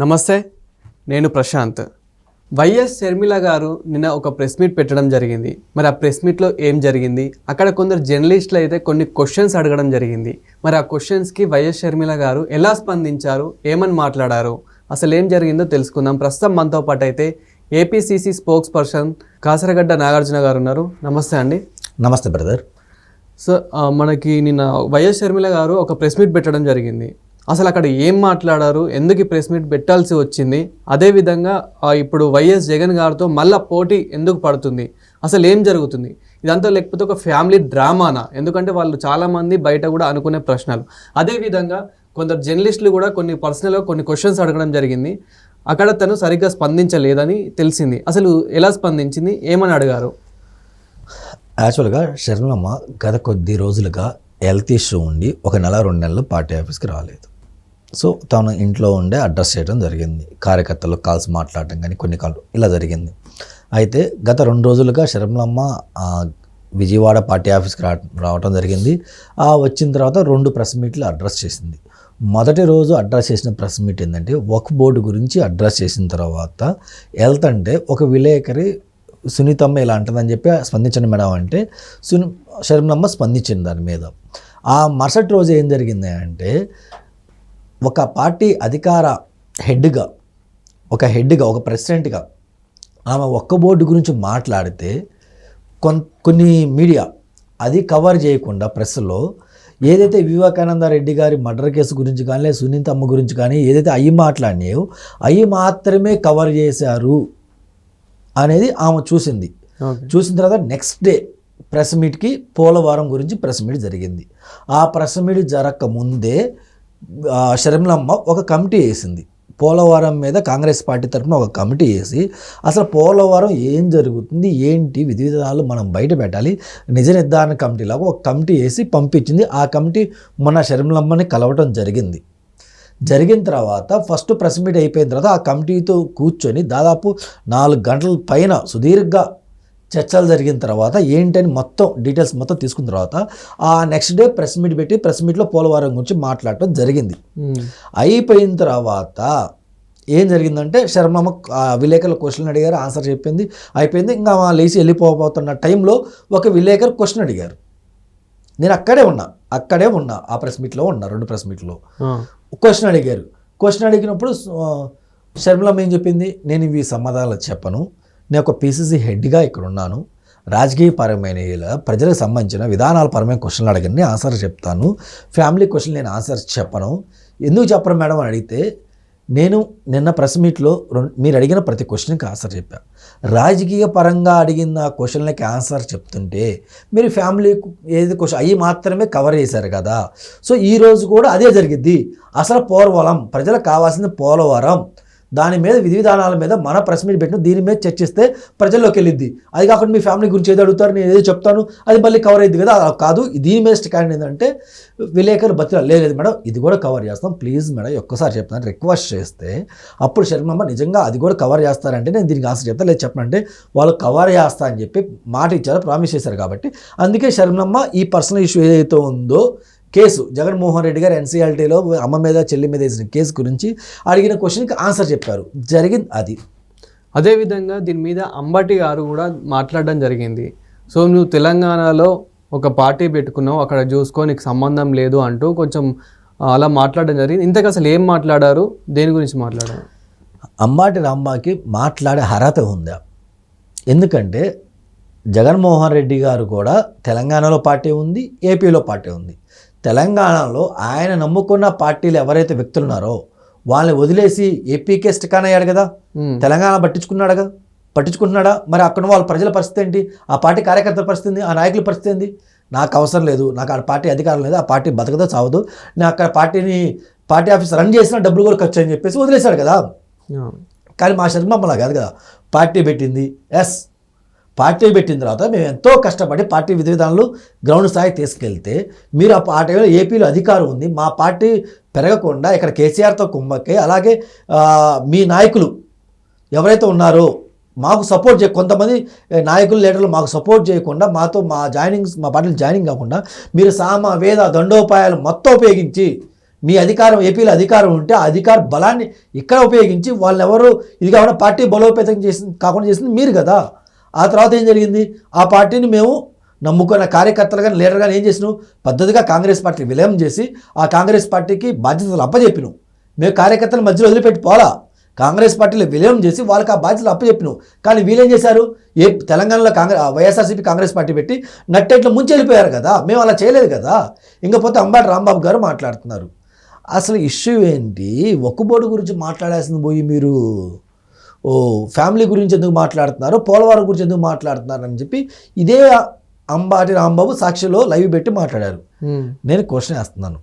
నమస్తే నేను ప్రశాంత్. వైఎస్ షర్మిల గారు నిన్న ఒక ప్రెస్ మీట్ పెట్టడం జరిగింది. మరి ఆ ప్రెస్ మీట్లో ఏం జరిగింది? అక్కడ కొందరు జర్నలిస్టులు అయితే కొన్ని క్వశ్చన్స్ అడగడం జరిగింది. మరి ఆ క్వశ్చన్స్కి వైఎస్ షర్మిల గారు ఎలా స్పందించారు? ఏమని మాట్లాడారు? అసలు ఏం జరిగిందో తెలుసుకుందాం. ప్రస్తుతం మనతో పాటు అయితే APCC spokesperson Kasaragadda Nagarjuna గారు ఉన్నారు. నమస్తే అండి. నమస్తే బ్రదర్. సో మనకి నిన్న వైఎస్ షర్మిల గారు ఒక ప్రెస్ మీట్ పెట్టడం జరిగింది. అసలు అక్కడ ఏం మాట్లాడారు? ఎందుకు ఈ ప్రెస్ మీట్ పెట్టాల్సి వచ్చింది? అదేవిధంగా ఇప్పుడు వైఎస్ జగన్ గారితో మళ్ళా పోటీ ఎందుకు పడుతుంది? అసలు ఏం జరుగుతుంది? ఇదంతా లేకపోతే ఒక ఫ్యామిలీ డ్రామానా? ఎందుకంటే వాళ్ళు చాలామంది బయట కూడా అనుకునే ప్రశ్నలు. అదేవిధంగా కొందరు జర్నలిస్టులు కూడా కొన్ని పర్సనల్గా కొన్ని క్వశ్చన్స్ అడగడం జరిగింది. అక్కడ తను సరిగ్గా స్పందించలేదని తెలిసింది. అసలు ఎలా స్పందించింది? ఏమని అడిగారు? యాక్చువల్గా శరణమ్మ గత కొద్ది రోజులుగా హెల్త్ ఇష్యూ ఉండి ఒక నెల రెండు నెలలు పార్టీ ఆఫీస్కి రాలేదు. సో తను ఇంట్లో ఉండే అడ్రస్ చేయడం జరిగింది. కార్యకర్తలకు కాల్స్ మాట్లాడటం కానీ కొన్ని కాల్ ఇలా జరిగింది. అయితే గత రెండు రోజులుగా శర్మలమ్మ విజయవాడ పార్టీ ఆఫీస్కి రా రావటం జరిగింది. ఆ వచ్చిన తర్వాత రెండు ప్రెస్ మీట్లు అడ్రస్ చేసింది. మొదటి రోజు అడ్రస్ చేసిన ప్రెస్ మీట్ ఏంటంటే వక్ బోర్డు గురించి అడ్రస్ చేసిన తర్వాత వెళ్తంటే ఒక విలేకరి సునీతమ్మ ఇలా అంటుందని చెప్పి స్పందించండి మేడం అంటే సుని శర్మలమ్మ స్పందించింది దాని మీద. ఆ మరుసటి రోజు ఏం జరిగింది అంటే ఒక పార్టీ అధికార హెడ్గా ఒక హెడ్గా ఒక ప్రెసిడెంట్గా ఆమె ఒక్క బోర్డు గురించి మాట్లాడితే కొన్ కొన్ని మీడియా అది కవర్ చేయకుండా ప్రెస్లో ఏదైతే వివేకానంద రెడ్డి గారి మర్డర్ కేసు గురించి కానీ లేదా సునీత అమ్మ గురించి కానీ ఏదైతే అయ్యి మాట్లాడినాయో అవి మాత్రమే కవర్ చేశారు అనేది ఆమె చూసింది. చూసిన తర్వాత నెక్స్ట్ డే ప్రెస్ మీట్కి పోలవరం గురించి ప్రెస్ మీట్ జరిగింది. ఆ ప్రెస్ మీట్ జరగక ముందే షర్మిలమ్మ ఒక కమిటీ వేసింది. పోలవరం మీద కాంగ్రెస్ పార్టీ తరఫున ఒక కమిటీ వేసి అసలు పోలవరం ఏం జరుగుతుంది ఏంటి విధి విధానాలు మనం బయట పెట్టాలి నిజ నిర్ధారణ కమిటీలాగా ఒక కమిటీ వేసి పంపించింది. ఆ కమిటీ మన షర్మిలమ్మని కలవటం జరిగింది. జరిగిన తర్వాత ఫస్ట్ ప్రెస్ మీట్ అయిపోయిన తర్వాత ఆ కమిటీతో కూర్చొని దాదాపు నాలుగు గంటల పైన సుదీర్ఘ చర్చలు జరిగిన తర్వాత ఏంటని మొత్తం డీటెయిల్స్ మొత్తం తీసుకున్న తర్వాత ఆ నెక్స్ట్ డే ప్రెస్ మీట్ పెట్టి ప్రెస్ మీట్లో పోలవరం గురించి మాట్లాడటం జరిగింది. అయిపోయిన తర్వాత ఏం జరిగిందంటే శర్మమ్మ ఆ విలేకరుల క్వశ్చన్ అడిగారు ఆన్సర్ చెప్పింది. అయిపోయింది. ఇంకా లేచి వెళ్ళిపోబోతున్న టైంలో ఒక విలేకరు క్వశ్చన్ అడిగారు. నేను అక్కడే ఉన్నా అక్కడే ఉన్నా ఆ ప్రెస్ మీట్లో ఉన్నా రెండు ప్రెస్ మీట్లో. క్వశ్చన్ అడిగారు. క్వశ్చన్ అడిగినప్పుడు ఆ, షర్మిలమ్మ ఏం చెప్పింది? నేను ఇవి సమాధానాలు చెప్పను. నేను ఒక పీసీసీ హెడ్గా ఇక్కడ ఉన్నాను రాజకీయ పరమైన ఇలా ప్రజలకు సంబంధించిన విధానాల పరమైన క్వశ్చన్లు అడగండి ఆన్సర్ చెప్తాను. ఫ్యామిలీ క్వశ్చన్ నేను ఆన్సర్ చెప్పను. ఎందుకు చెప్పను మేడం అని అడిగితే నేను నిన్న ప్రెస్ మీట్లో రెండు మీరు అడిగిన ప్రతి క్వశ్చన్కి ఆన్సర్ చెప్పాను రాజకీయ పరంగా అడిగిన ఆ క్వశ్చన్లకి ఆన్సర్ చెప్తుంటే మీరు ఫ్యామిలీ ఏది క్వశ్చన్ అవి మాత్రమే కవర్ చేశారు కదా. సో ఈ రోజు కూడా అదే జరిగిద్ది. అసలు పోలవరం ప్రజలకు కావాల్సింది పోలవరం. దాని మీద విధి విధానాల మీద మన ప్రెస్ మీట్ పెట్టిన దీని మీద చర్చిస్తే ప్రజల్లోకి వెళ్ళిద్ది. అది కాకుండా మీ ఫ్యామిలీ గురించి ఏదో అడుగుతారు నేను ఏదో చెప్తాను అది మళ్ళీ కవర్ అయ్యింది కదా. అలా కాదు. దీని మీద స్టాండ్ ఏంటంటే విలేకరు బతిలా లేదు మేడం ఇది కూడా కవర్ చేస్తాం. ప్లీజ్ మేడం ఒక్కసారి చెప్తాను. రిక్వెస్ట్ చేస్తే అప్పుడు శర్మమ్మ నిజంగా అది కూడా కవర్ చేస్తారంటే నేను దీనికి ఆన్సర్ చెప్తాను లేదు చెప్పనంటే వాళ్ళు కవర్ చేస్తా అని చెప్పి మాట ఇచ్చారు ప్రామిస్ చేశారు కాబట్టి. అందుకే శర్మమ్మ ఈ పర్సనల్ ఇష్యూ ఏదైతే ఉందో కేసు. జగన్మోహన్ రెడ్డి గారు ఎన్సీఎల్టీలో అమ్మ మీద చెల్లి మీద వేసిన కేసు గురించి అడిగిన క్వశ్చన్కి ఆన్సర్ చెప్పారు. జరిగింది అది. అదేవిధంగా దీని మీద అంబటి గారు కూడా మాట్లాడడం జరిగింది. సో నువ్వు తెలంగాణలో ఒక పార్టీ పెట్టుకున్నావు అక్కడ చూసుకో నీకు సంబంధం లేదు అంటూ కొంచెం అలా మాట్లాడడం జరిగింది. ఇంతకు అసలు ఏం మాట్లాడారు? దేని గురించి మాట్లాడారు? అంబాటి రాంబాకి మాట్లాడే అర్హత ఉందా? ఎందుకంటే జగన్మోహన్ రెడ్డి గారు కూడా తెలంగాణలో పార్టీ ఉంది ఏపీలో పార్టీ ఉంది. తెలంగాణలో ఆయన నమ్ముకున్న పార్టీలు ఎవరైతే వ్యక్తులు ఉన్నారో వాళ్ళని వదిలేసి ఏపీకే స్టికాన్ అయ్యాడు కదా? తెలంగాణ పట్టించుకున్నాడుగా? పట్టించుకుంటున్నాడా? మరి అక్కడ వాళ్ళ ప్రజల పరిస్థితి ఏంటి? ఆ పార్టీ కార్యకర్తల పరిస్థితి ఏంది? ఆ నాయకుల పరిస్థితి ఏంది? నాకు అవసరం లేదు. నాకు ఆ పార్టీ అధికారం లేదు. ఆ పార్టీ బతకదో చావదు. నేను అక్కడ పార్టీని పార్టీ ఆఫీస్ రన్ చేసిన డబ్బులు కూడా ఖర్చు అని చెప్పేసి వదిలేశాడు కదా? కానీ మా శర్మ అలా కాదు కదా. పార్టీ పెట్టింది. ఎస్. పార్టీ పెట్టిన తర్వాత మేము ఎంతో కష్టపడి పార్టీ విధి విధానాలు గ్రౌండ్ స్థాయికి తీసుకెళ్తే మీరు ఆ పార్టీలో ఏపీలో అధికారం ఉంది మా పార్టీ పెరగకుండా ఇక్కడ కేసీఆర్తో కుమ్మక్కి అలాగే మీ నాయకులు ఎవరైతే ఉన్నారో మాకు సపోర్ట్ చేయ కొంతమంది నాయకులు లీడర్లు మాకు సపోర్ట్ చేయకుండా మాతో మా జాయినింగ్స్ మా పార్టీలు జాయినింగ్ కాకుండా మీరు సామ వేద దండోపాయాలు మొత్తం ఉపయోగించి మీ అధికారం ఏపీలో అధికారం ఉంటే ఆ అధికార బలాన్ని ఇక్కడ ఉపయోగించి వాళ్ళెవరు ఇది కాకుండా పార్టీ బలోపేతం చేసింది కాకుండా చేసింది మీరు కదా. ఆ తర్వాత ఏం జరిగింది? ఆ పార్టీని మేము నమ్ముకున్న కార్యకర్తలు కానీ ఏం చేసినాం పద్ధతిగా కాంగ్రెస్ పార్టీ విలయం చేసి ఆ కాంగ్రెస్ పార్టీకి బాధ్యతలు అప్పచెప్పినాం మేము కార్యకర్తల మధ్యలో వదిలిపెట్టి పోలా. కాంగ్రెస్ పార్టీలో విలయం చేసి వాళ్ళకి ఆ బాధ్యతలు అప్పచెప్పినాం కానీ వీళ్ళేం చేశారు? ఏ తెలంగాణలో కాంగ్రెస్ వైఎస్ఆర్సీపీ కాంగ్రెస్ పార్టీ పెట్టి నట్టేట్లో ముంచి వెళ్ళిపోయారు కదా? మేము అలా చేయలేదు కదా? ఇంకపోతే అంబాటి రాంబాబు గారు మాట్లాడుతున్నారు. అసలు ఇష్యూ ఏంటి? ఒక్కబోడు గురించి మాట్లాడాల్సింది పోయి మీరు. ఓ ఫ్యామిలీ గురించి ఎందుకు మాట్లాడుతున్నారు? పోలవరం గురించి ఎందుకు మాట్లాడుతున్నారు? అని చెప్పి ఇదే అంబాటి రాంబాబు సాక్షిలో లైవ్ పెట్టి మాట్లాడారు. నేను క్వశ్చన్ వేస్తున్నాను.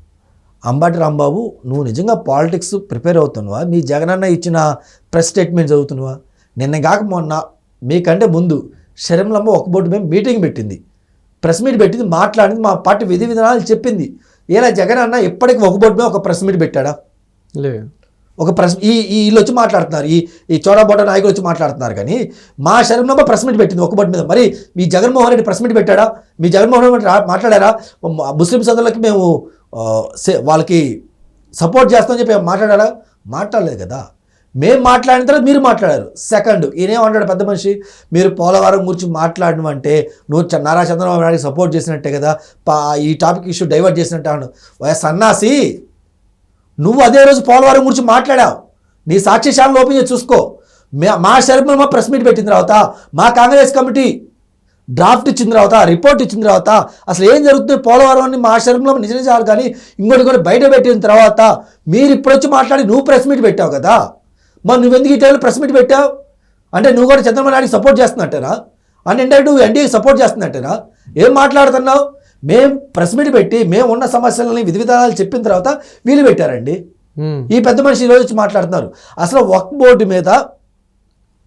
అంబాటి రాంబాబు నువ్వు నిజంగా పాలిటిక్స్ ప్రిపేర్ అవుతున్నావా? మీ జగనన్న ఇచ్చిన ప్రెస్ స్టేట్మెంట్ చదువుతున్నావా? నిన్న కాక మొన్న మీకంటే ముందు శరంలమ్మ ఒక బోర్డు మేము మీటింగ్ పెట్టింది. ప్రెస్ మీట్ పెట్టింది మాట్లాడింది మా పార్టీ విధి విధానాలు చెప్పింది. ఇలా జగన్ అన్న ఇప్పటికి ఒక బోర్డు మీద ఒక ప్రెస్ మీట్ పెట్టాడా? లేదు. ఒక ప్రెస్ ఈ ఈ వీళ్ళు వచ్చి మాట్లాడుతున్నారు ఈ ఈ చోడాబోట నాయకులు వచ్చి మాట్లాడుతున్నారు కానీ మా శరణమ్మ ప్రెస్ మీట్ పెట్టింది ఒక బోర్డు మీద. మరి మీ జగన్మోహన్ రెడ్డి ప్రెస్ మీట్ పెట్టాడా? మీ జగన్మోహన్ రెడ్డి మాట్లాడారా? ముస్లిం సోదరులకి మేము సే- వాళ్ళకి సపోర్ట్ చేస్తామని చెప్పి మాట్లాడారా? మాట్లాడలేదు కదా. మేము మాట్లాడిన తర్వాత మీరు మాట్లాడారు. సెకండ్ ఈయనేమన్నాడు పెద్ద మనిషి? మీరు పోలవరం గురించి మాట్లాడడం అంటే నువ్వు నారా చంద్రబాబు నాయుడికి సపోర్ట్ చేసినట్టే కదా. పా ఈ టాపిక్ ఇష్యూ డైవర్ట్ చేసినట్టే అన్నాడు సన్నాసి నువ్వు అదే రోజు పోలవరం గురించి మాట్లాడావు. నీ సాక్షి ఛానల్ ఓపెన్ చేసి చూసుకో. మా శర్మ మా ప్రెస్ మీట్ పెట్టిన తర్వాత మా కాంగ్రెస్ కమిటీ డ్రాఫ్ట్ ఇచ్చిన తర్వాత రిపోర్ట్ ఇచ్చిన తర్వాత అసలు ఏం జరుగుతుంది? పోలవరం అని మా శర్మలో నిజ నిజాలు కానీ ఇంకోటి కూడా బయట పెట్టిన తర్వాత మీరు ఇప్పుడు వచ్చి మాట్లాడి నువ్వు ప్రెస్ మీట్ పెట్టావు కదా. మరి నువ్వెందుకు ఈ టైంలో ప్రెస్ మీట్ పెట్టావు? అంటే నువ్వు కూడా చంద్రబాబు నాయుడు సపోర్ట్ చేస్తున్నట్టేనా? అంటే నువ్వు ఎన్డీఏకి సపోర్ట్ చేస్తున్నట్టేనా? ఏం మాట్లాడుతున్నావు? మేము ప్రెస్ మీట్ పెట్టి మేము ఉన్న సమస్యలని విధి విధానాలు చెప్పిన తర్వాత వీళ్ళు పెట్టారండి. ఈ పెద్ద మనిషి ఈరోజు వచ్చి మాట్లాడుతున్నారు. అసలు ఒక బోర్డు మీద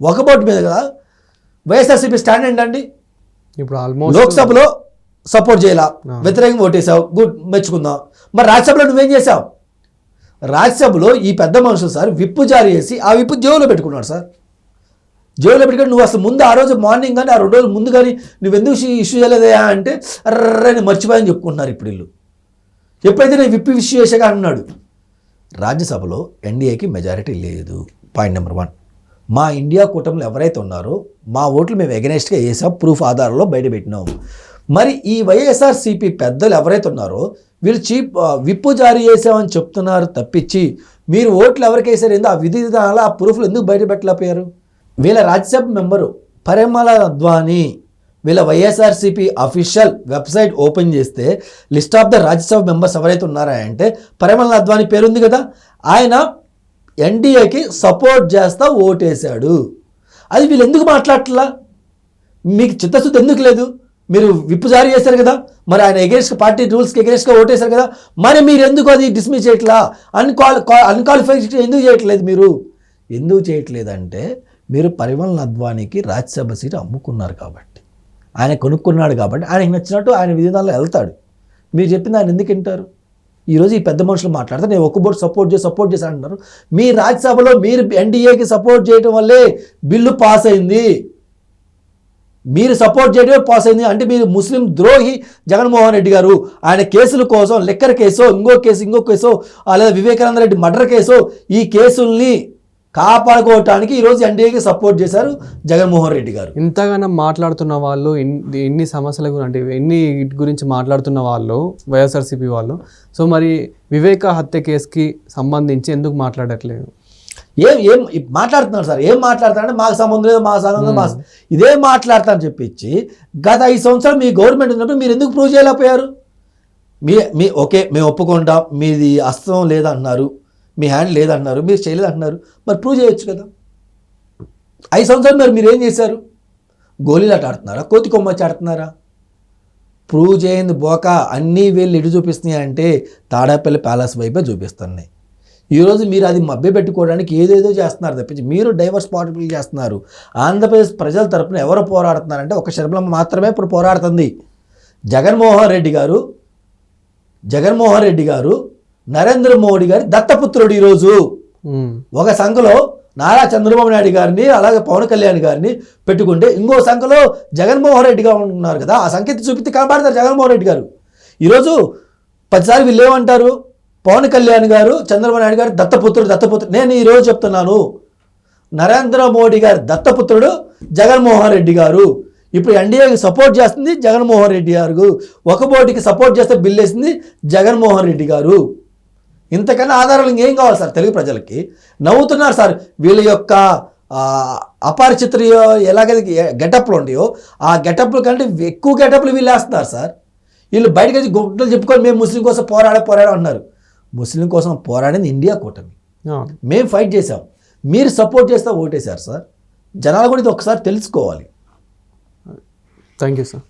ఒక బోర్డు మీద కదా వైఎస్ఆర్సీపీ స్టాండ్ ఏంటండి? ఇప్పుడు ఆల్మోస్ట్ లోక్సభలో సపోర్ట్ చేయాల. వ్యతిరేకంగా ఓటేసావు గుడ్ మెచ్చుకుందాం. మరి రాజ్యసభలో నువ్వేం చేసావు రాజ్యసభలో ఈ పెద్ద మనుషులు సార్ విప్పు జారీ చేసి ఆ విప్పు జేబులో పెట్టుకున్నాడు సార్. జేబులో పెట్టుకొని నువ్వు అసలు ముందు ఆ రోజు మార్నింగ్ కానీ ఆ రెండు రోజులు ముందు కానీ నువ్వు ఎందుకు ఇష్యూ చేయలేదయా అంటే అర్రని నేను చెప్పుకుంటున్నారు ఇప్పుడు వీళ్ళు. ఎప్పుడైతే నేను విప్పి ఇష్యూ చేశాక అన్నాడు. రాజ్యసభలో ఎన్డీఏకి మెజారిటీ లేదు. పాయింట్ నెంబర్ వన్ మా ఇండియా కూటమిలో ఎవరైతే ఉన్నారో మా ఓట్లు మేము ఎగనెస్ట్గా వేసాం ప్రూఫ్ ఆధారంలో బయటపెట్టినాము మరి ఈ వైఎస్ఆర్సీపీ పెద్దలు ఎవరైతే ఉన్నారో వీళ్ళు చీప్ విప్పు జారీ చేసామని చెప్తున్నారు తప్పించి మీరు ఓట్లు ఎవరికి వేసారు ఏందో ఆ విధి విధానాలు ఆ ప్రూఫ్లు ఎందుకు బయట పెట్టలేకపోయారు? వీళ్ళ రాజ్యసభ మెంబరు పరిమళ అద్వానీ వీళ్ళ వైఎస్ఆర్సీపీ అఫీషియల్ వెబ్సైట్ ఓపెన్ చేస్తే list of the Rajya Sabha members ఎవరైతే ఉన్నారా అంటే పరిమళ అద్వానీ పేరుంది కదా. ఆయన ఎన్డీఏకి సపోర్ట్ చేస్తా ఓటేశాడు. అది వీళ్ళు ఎందుకు మాట్లాడట్లా? మీకు చిత్తశుద్ధి ఎందుకు లేదు? మీరు విప్పు జారీ చేశారు కదా. మరి ఆయన ఎగెన్స్ట్ పార్టీ రూల్స్కి ఎగేన్స్ట్గా ఓటేశారు కదా. మరి మీరు ఎందుకు అది డిస్మిస్ చేయట్లా? అన్క్వాలి అన్క్వాలిఫైడ్ ఎందుకు చేయట్లేదు మీరు? ఎందుకు చేయట్లేదంటే మీరు పరిమళ అద్వానీకి రాజ్యసభ సీట్ అమ్ముకున్నారు కాబట్టి. ఆయన కొనుక్కున్నాడు కాబట్టి. ఆయనకి నచ్చినట్టు ఆయన విధానంలో వెళ్తాడు. మీరు చెప్పింది ఆయన ఎందుకు వింటారు? ఈరోజు ఈ పెద్ద మనుషులు మాట్లాడితే నేను ఒక్క బోర్డు సపోర్ట్ చేసి సపోర్ట్ చేసి అంటున్నారు. మీ రాజ్యసభలో మీరు ఎన్డీఏకి సపోర్ట్ చేయడం వల్లే బిల్లు పాస్ అయింది. మీరు సపోర్ట్ చేయడమే పాస్ అయింది. అంటే మీరు ముస్లిం ద్రోహి జగన్మోహన్ రెడ్డి గారు ఆయన కేసుల కోసం లెక్కర్ కేసో ఇంకో కేసు ఇంకో కేసో లేదా వివేకానంద రెడ్డి మర్డర్ కేసో ఈ కేసుల్ని కాపాడుకోవటానికి ఈరోజు ఎన్డీఏకి సపోర్ట్ చేశారు జగన్మోహన్ రెడ్డి గారు. ఇంతగానో మాట్లాడుతున్న వాళ్ళు ఇన్ని సమస్యల గురించి అంటే ఎన్ని గురించి మాట్లాడుతున్న వాళ్ళు వైఎస్ఆర్సీపీ వాళ్ళు. సో మరి వివేక హత్య కేసుకి సంబంధించి ఎందుకు మాట్లాడట్లేదు? ఏం ఏం మాట్లాడుతున్నారు సార్. ఏం మాట్లాడతారంటే మాకు సంబంధం లేదు మా సంబంధం మా ఇదే మాట్లాడతారని చెప్పించి గత ఐదు సంవత్సరాలు మీ గవర్నమెంట్ ఉన్నప్పుడు మీరు ఎందుకు ప్రూవ్ చేయలేకపోయారు? మీ మీ ఓకే మేము ఒప్పుకుంటాం మీది అస్తం లేదంటున్నారు. మీ హ్యాండ్ లేదంటున్నారు మీరు చేయలేదంటున్నారు. మరి ప్రూవ్ చేయొచ్చు కదా. ఐదు సంవత్సరాలు మరి మీరు ఏం చేశారు? గోళీలాట ఆడుతున్నారా? కోతి కొమ్మచ్చి ఆడుతున్నారా? ప్రూవ్ చేయింది బోక అన్నీ వీళ్ళు ఇటు చూపిస్తున్నాయి అంటే తాడాపల్లి ప్యాలెస్ వైపే చూపిస్తున్నాయి. ఈరోజు మీరు అది మభ్య పెట్టుకోవడానికి ఏదేదో చేస్తున్నారు తప్పించి మీరు డైవర్స్ పాలిటికల్ చేస్తున్నారు. ఆంధ్రప్రదేశ్ ప్రజల తరపున ఎవరు పోరాడుతున్నారంటే ఒక శర్మలమ్మ మాత్రమే ఇప్పుడు పోరాడుతుంది. జగన్మోహన్ రెడ్డి గారు జగన్మోహన్ రెడ్డి గారు నరేంద్ర మోడీ గారి దత్తపుత్రుడు ఈరోజు. ఒక సంఘలో నారా చంద్రబాబు నాయుడు గారిని అలాగే పవన్ కళ్యాణ్ గారిని పెట్టుకుంటే ఇంకో సంఘలో జగన్మోహన్ రెడ్డి గారు ఉన్నారు కదా ఆ సంకేత చూపితే కనబడతారు జగన్మోహన్ రెడ్డి గారు. ఈరోజు పదిసారి వీళ్ళు ఏమంటారు? పవన్ కళ్యాణ్ గారు చంద్రబాబు నాయుడు గారు దత్తపుత్రుడు దత్తపుత్రుడు. నేను ఈరోజు చెప్తున్నాను. నరేంద్ర మోడీ గారి దత్తపుత్రుడు జగన్మోహన్ రెడ్డి గారు. ఇప్పుడు ఎన్డీఏకి సపోర్ట్ చేస్తుంది జగన్మోహన్ రెడ్డి గారు. ఒక బోటికి సపోర్ట్ చేస్తే బిల్ వేసింది జగన్మోహన్ రెడ్డి గారు. ఇంతకన్నా ఆధారాలు ఇంకేం కావాలి సార్ తెలుగు ప్రజలకి? నవ్వుతున్నారు సార్ వీళ్ళ యొక్క అపరిచితులు ఎలాగైతే గెటప్లు ఉంటాయో ఆ గెటప్ల కంటే ఎక్కువ గెటప్లు వీళ్ళు వేస్తున్నారు సార్. వీళ్ళు బయటకు వచ్చి గుడ్డలు చెప్పుకొని మేము ముస్లిం కోసం పోరాడే పోరాడే అన్నారు ముస్లిం కోసం పోరాడింది ఇండియా కూటమి. మేము ఫైట్ చేసాం మీరు సపోర్ట్ చేస్తే ఓటేశారు సార్. జనాలు కూడా ఇది ఒకసారి తెలుసుకోవాలి. Thank you sir.